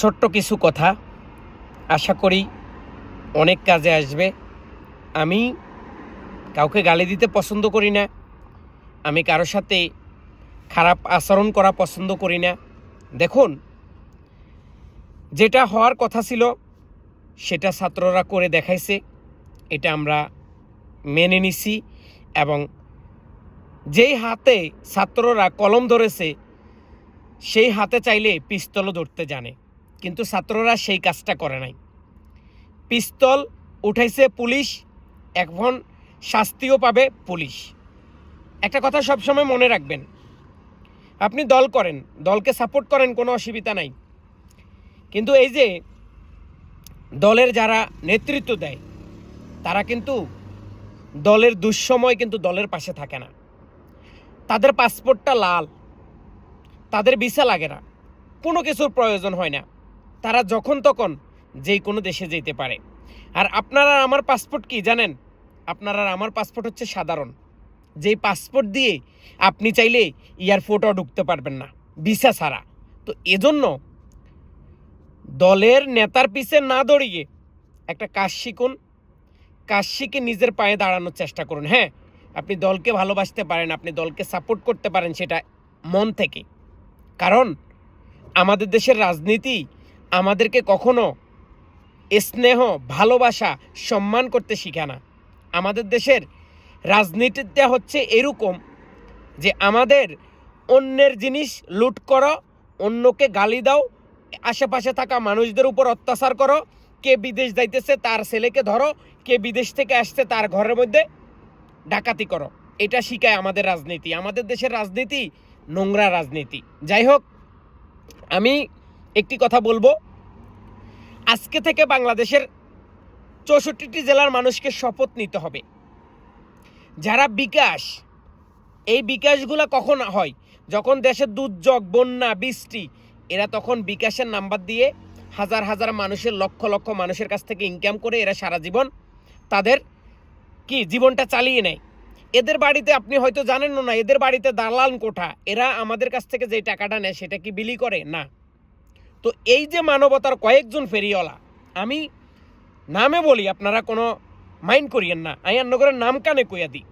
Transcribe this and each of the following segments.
ছোট্ট কিছু কথা আশা করি অনেক কাজে আসবে। আমি কাউকে গালি দিতে পছন্দ করি না। আমি কারোর সাথে খারাপ আচরণ করা পছন্দ করি না। দেখুন, যেটা হওয়ার কথা ছিল, সেটা ছাত্ররা করে দেখাইছে। এটা আমরা মেনে নিছি এবং যেই হাতে ছাত্ররা কলম ধরেছে, সেই হাতে চাইলে পিস্তলও ধরতে জানে। কিন্তু ছাত্ররা সেই কাজটা করে নাই। পিস্তল উঠাইছে পুলিশ, এখন শাস্তিও পাবে পুলিশ। একটা কথা সবসময় মনে রাখবেন, আপনি দল করেন, দলকে সাপোর্ট করেন কোনো অসুবিধা নাই। কিন্তু এই যে দলের যারা নেতৃত্ব দেয়, তারা কিন্তু দলের দুঃসময় কিন্তু দলের পাশে থাকে না। তাদের পাসপোর্টটা লাল, তাদের ভিসা লাগে না, কোনো কিছুর প্রয়োজন হয় না। তারা যখন তখন যেই কোনো দেশে যেতে পারে। আর আপনারা আমার পাসপোর্ট কি জানেন? আপনারা আমার পাসপোর্ট হচ্ছে সাধারণ। যেই পাসপোর্ট দিয়ে আপনি চাইলে এয়ারপোর্টও ঢুকতে পারবেন না ভিসা ছাড়া। তো এজন্য দলের নেতার পিছে না দৌড়িয়ে একটা কাজ শিখুন, কাজ শিখে নিজের পায়ে দাঁড়ানোর চেষ্টা করুন। হ্যাঁ আপনি দলকে ভালোবাসতে পারেন, আপনি দলকে সাপোর্ট করতে পারেন সেটা মন থেকে। কারণ আমাদের দেশের রাজনীতি আমাদেরকে কখনো স্নেহ, ভালোবাসা, সম্মান করতে শিখে না। আমাদের দেশের রাজনীতিটা হচ্ছে এরকম যে আমাদের অন্যের জিনিস লুট করো, অন্যকে গালি দাও, আশেপাশে থাকা মানুষদের উপর অত্যাচার করো, কে বিদেশ যাইতেছে তার ছেলেকে ধরো, কে বিদেশ থেকে আসছে তার ঘরের মধ্যে ডাকাতি করো। এটা শিখায় আমাদের রাজনীতি। আমাদের দেশের রাজনীতি নোংরা রাজনীতি। যাই হোক, আমি একটি কথা বলব। আজকে থেকে বাংলাদেশের চৌষট্টিটি জেলার মানুষকে শপথ নিতে হবে। যারা বিকাশ, এই বিকাশগুলো কখন হয়? যখন দেশের দুর্যোগ, বন্যা, বৃষ্টি, এরা তখন বিকাশের নাম্বার দিয়ে হাজার হাজার মানুষের লক্ষ লক্ষ মানুষের কাছ থেকে ইনকাম করে এরা সারা জীবন তাদের কি জীবনটা চালিয়ে নেয়। এদের বাড়িতে আপনি হয়তো জানেন না, এদের বাড়িতে দালান কোঠা, এরা আমাদের কাছ থেকে যে টাকাটা নেয় সেটা কি বিলি করে? না। তো এই যে মানবতার কয়েকজন ফেরিওয়ালা, আমি নামে বলি, আপনারা কোনো মাইন্ড করিয়েন না। আয়ান নগরের নাম কানে কইয়া দিই।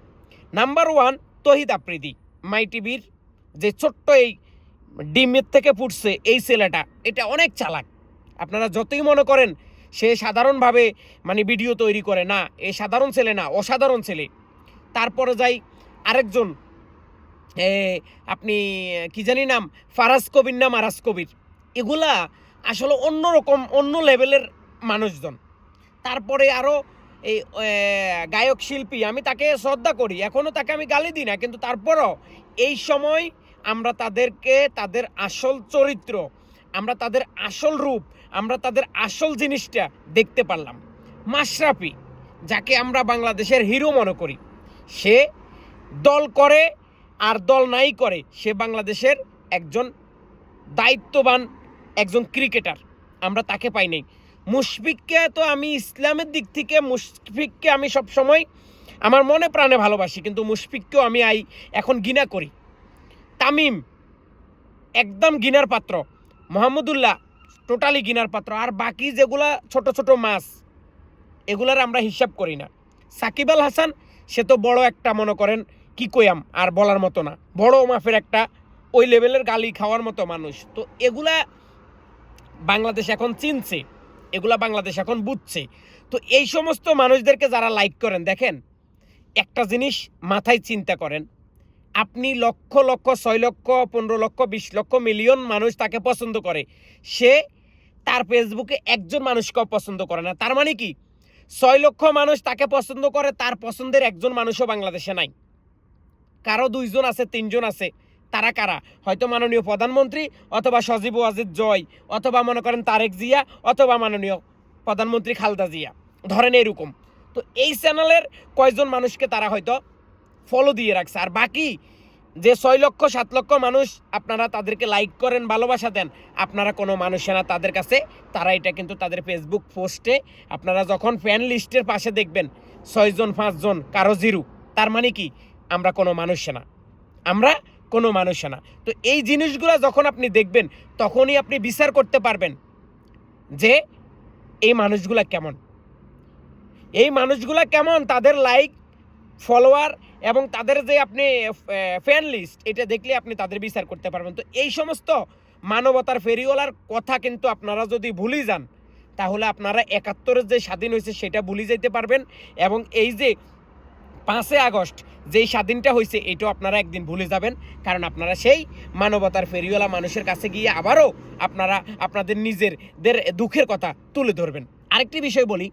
Number one Tahid Afridi, my টিভির যে ছোট্ট এই ডিমের থেকে ফুটছে এই ছেলেটা, এটা অনেক চালাক। আপনারা যতই মনে করেন, সে সাধারণভাবে মানে ভিডিও তৈরি করে না, এ সাধারণ ছেলে না, অসাধারণ ছেলে। তারপরে যাই আরেকজন আপনি, কি জানি নাম, ফারাজ কবির না মারাজ কবির? এগুলা আসলে অন্যরকম অন্য লেভেলের মানুষজন। তারপরে আরও এই গায়ক শিল্পী, আমি তাকে শ্রদ্ধা করি এখনও তাকে আমি গালি দিই না, কিন্তু তারপরও এই সময় আমরা তাদেরকে, তাদের আসল চরিত্র, আমরা তাদের আসল রূপ, আমরা তাদের আসল জিনিসটা দেখতে পারলাম। মাশরাফি, যাকে আমরা বাংলাদেশের হিরো মনে করি, সে দল করে আর দল নাই করে, সে বাংলাদেশের একজন দায়িত্ববান একজন ক্রিকেটার, আমরা তাকে পাই নাই। মুশফিককে তো আমি ইসলামের দিক থেকে, মুশফিককে আমি সব সময় আমার মনে প্রাণে ভালোবাসি, কিন্তু মুশফিককেও আমি আই এখন গিনা করি। তামিম একদম গিনার পাত্র, মোহাম্মদুল্লাহ টোটালি গিনার পাত্র, আর বাকি যেগুলা ছোট ছোট মাছ, এগুলার আমরা হিসাব করি না। সাকিব আল হাসান, সে তো বড় একটা, মনে করেন, কি কইয়াম, আর বলার মতো না। বড় মাফের একটা, ওই লেভেলের গালি খাওয়ার মতো মানুষ। তো এগুলা বাংলাদেশ এখন চিনছে, এগুলা বাংলাদেশ এখন বুঝছে। তো এই সমস্ত মানুষদেরকে যারা লাইক করেন, দেখেন, একটা জিনিস মাথায় চিন্তা করেন, আপনি লক্ষ লক্ষ, ছয় লক্ষ, পনেরো লক্ষ, বিশ লক্ষ মিলিয়ন মানুষ তাকে পছন্দ করে। সে তার ফেসবুকে একজন মানুষকেও পছন্দ করে না। তার মানে কি? ছয় লক্ষ মানুষ তাকে পছন্দ করে, তার পছন্দের একজন মানুষও বাংলাদেশে নাই। কারও দুইজন আছে, তিনজন আছে। তারা কারা? হয়তো মাননীয় প্রধানমন্ত্রী অথবা সজীব ওয়াজিদ জয়, অথবা মনে করেন তারেক জিয়া, অথবা মাননীয় প্রধানমন্ত্রী খালদা জিয়া। ধরেন এরকম তো এই চ্যানেলের কয়জন মানুষকে তারা হয়তো ফলো দিয়ে রাখছে? আর বাকি যে ছয় লক্ষ, সাত লক্ষ মানুষ আপনারা তাদেরকে লাইক করেন, ভালোবাসা দেন, আপনারা কোনো মানুষে না, তাদের কাছে তারা এটা কিন্তু তাদের ফেসবুক পোস্টে আপনারা যখন ফ্যান লিস্টের পাশে দেখবেন, ছয়জন, পাঁচজন, কারও জিরো, তার মানে কি? আমরা কোনো মানুষ না। আমরা কোনো মানুষ না। তো এই জিনিসগুলো যখন আপনি দেখবেন, তখনই আপনি বিচার করতে পারবেন যে এই মানুষগুলা কেমন। এই মানুষগুলা কেমন, তাদের লাইক ফলোয়ার এবং তাদের যে আপনি ফ্যান লিস্ট এটা দেখলে আপনি তাদের বিচার করতে পারবেন। তো এই সমস্ত মানবতার ফেরিওয়ালার কথা কিন্তু আপনারা যদি ভুলে যান, তাহলে আপনারা একাত্তরের যে স্বাধীন হয়েছে, সেটা ভুলে যেতে পারবেন এবং এই যে পাঁচই আগস্ট যেই স্বাধীনটা হয়েছে এটাও আপনারা একদিন ভুলে যাবেন। কারণ আপনারা সেই মানবতার ফেরিওয়ালা মানুষের কাছে গিয়ে আবারও আপনারা, আপনাদের নিজেরদের দুঃখের কথা তুলে ধরবেন। আরেকটি বিষয় বলি